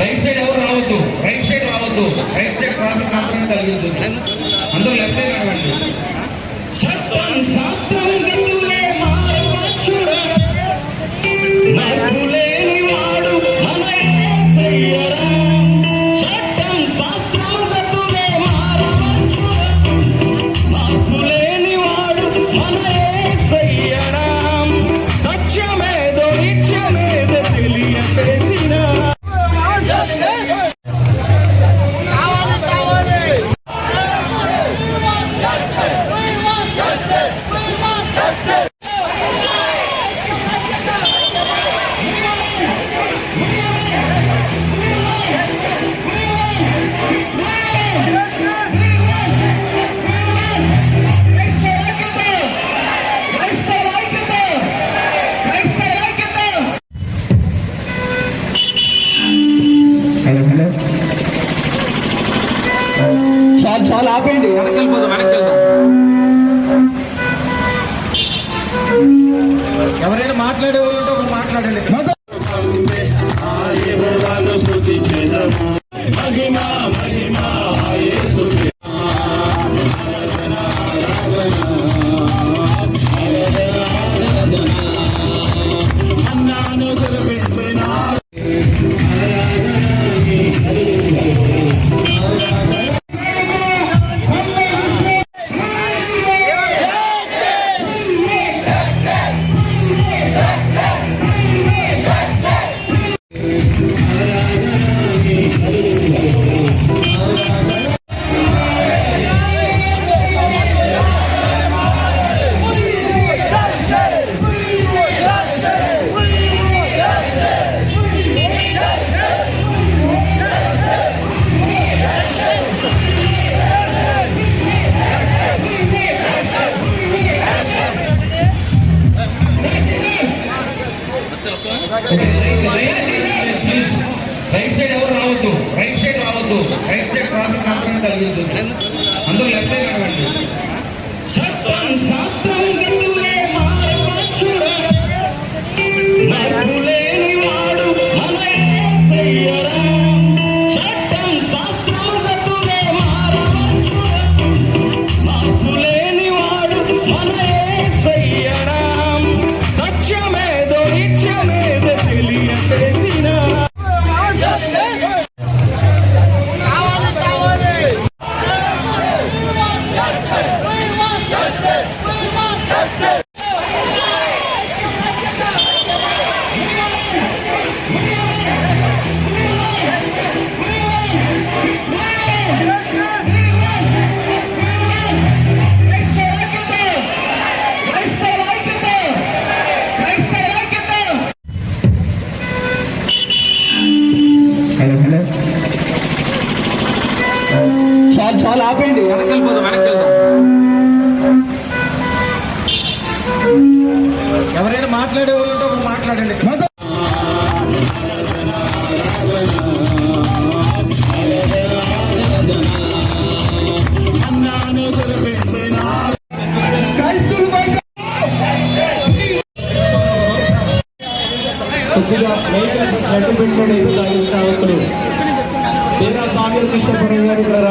Right side ఎవరు రావద్దు. Right side రావద్దు. రైట్ సైడ్ ట్రాఫిక్ కంప్లైంట్ కలిగించు ఆపేయండి వెనక్కి అందరూ లెఫ్ట్ వెనక్కి వెళ్ళిపోదాం వెనక్కి వెళ్దాం ఎవరైనా మాట్లాడే వాళ్ళు ఉంటే ఒకరు మాట్లాడండి. కొద్దిగా వెహికల్స్ రెడ్డి పెట్టినట్టు దాని ట్రావెల్ వీరా స్వామి కృష్ణపురం గారు ఇక్కడ